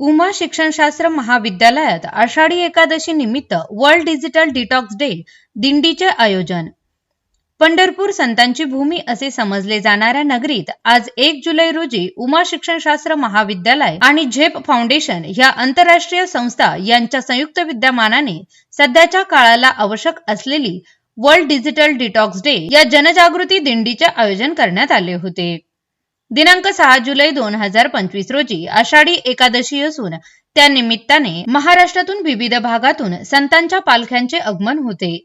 उमा शिक्षणशास्त्र महाविद्यालयात आषाढी एकादशी निमित्त world digital detox day दिंडीचे आयोजन. पंढरपूर संतांची भूमी असे समजले जाणाऱ्या नगरीत आज एक जुलै रोजी उमा शिक्षणशास्त्र महाविद्यालय आणि झेप फाउंडेशन या आंतरराष्ट्रीय संस्था यांच्या संयुक्त विद्यमानाने सध्याच्या काळाला आवश्यक असलेली वर्ल्ड डिजिटल डिटॉक्स डे या जनजागृती दिंडीचे आयोजन करण्यात आले होते. दिनांक सहा जुलै दोन हजार पंचवीस रोजी आषाढी एकादशी असून त्या निमित्ताने महाराष्ट्रातून विविध भागातून संतांच्या पालख्यांचे आगमन होते.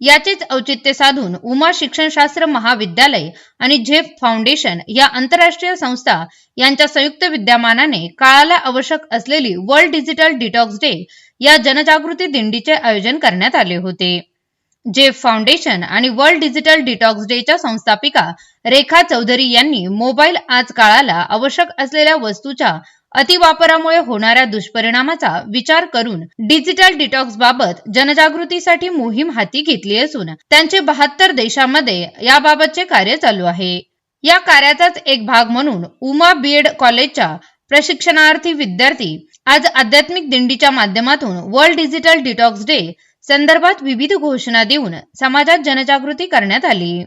याचेच औचित्य साधून उमा शिक्षणशास्त्र महाविद्यालय आणि झेफ फाउंडेशन या आंतरराष्ट्रीय संस्था यांच्या संयुक्त विद्यमानाने काळाला आवश्यक असलेली वर्ल्ड डिजिटल डिटॉक्स डे या जनजागृती दिंडीचे आयोजन करण्यात आले होते. जेफ फाउंडेशन आणि वर्ल्ड डिजिटल डिटॉक्स डेच्या संस्थापिका रेखा चौधरी यांनी मोबाईल आज काळाला आवश्यक असलेल्या वस्तूच्या अतिवापरामुळे होणाऱ्या दुष्परिणामाचा विचार करून डिजिटल डिटॉक्स बाबत जनजागृतीसाठी मोहीम हाती घेतली असून त्यांचे बहात्तर देशांमध्ये याबाबतचे कार्य चालू आहे. या कार्याचाच एक भाग म्हणून उमा बीएड कॉलेजच्या प्रशिक्षणार्थी विद्यार्थी आज आध्यात्मिक दिंडीच्या माध्यमातून वर्ल्ड डिजिटल डिटॉक्स डे संदर्भात विविध घोषणा देऊन समाजात जनजागृती करण्यात आली.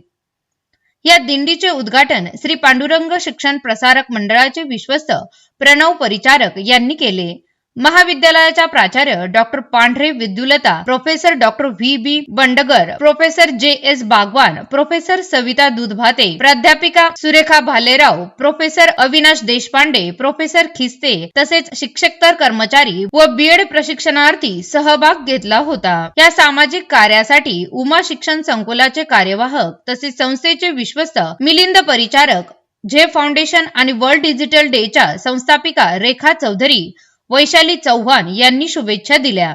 या दिंडीचे उद्घाटन श्री पांडुरंग शिक्षण प्रसारक मंडळाचे विश्वस्त प्रणव परिचारक यांनी केले. महाविद्यालयाच्या प्राचार्य doctor Pandhare Vidyulata professor doctor V. B. Bandgar professor J. S. Bagwan professor Savita Dudhbhate प्राध्यापिका सुरेखा भालेराव प्रोफेसर अविनाश देशपांडे प्रोफेसर खिस्ते तसेच शिक्षकतर कर्मचारी व बीएड प्रशिक्षणार्थी सहभाग घेतला होता. या सामाजिक कार्यासाठी उमा शिक्षण संकुलाचे कार्यवाहक तसेच संस्थेचे विश्वस्त मिलिंद परिचारक झे फाउंडेशन आणि वर्ल्ड डिजिटल डेच्या संस्थापिका रेखा चौधरी वैशाली चव्हाण यांनी शुभेच्छा दिल्या.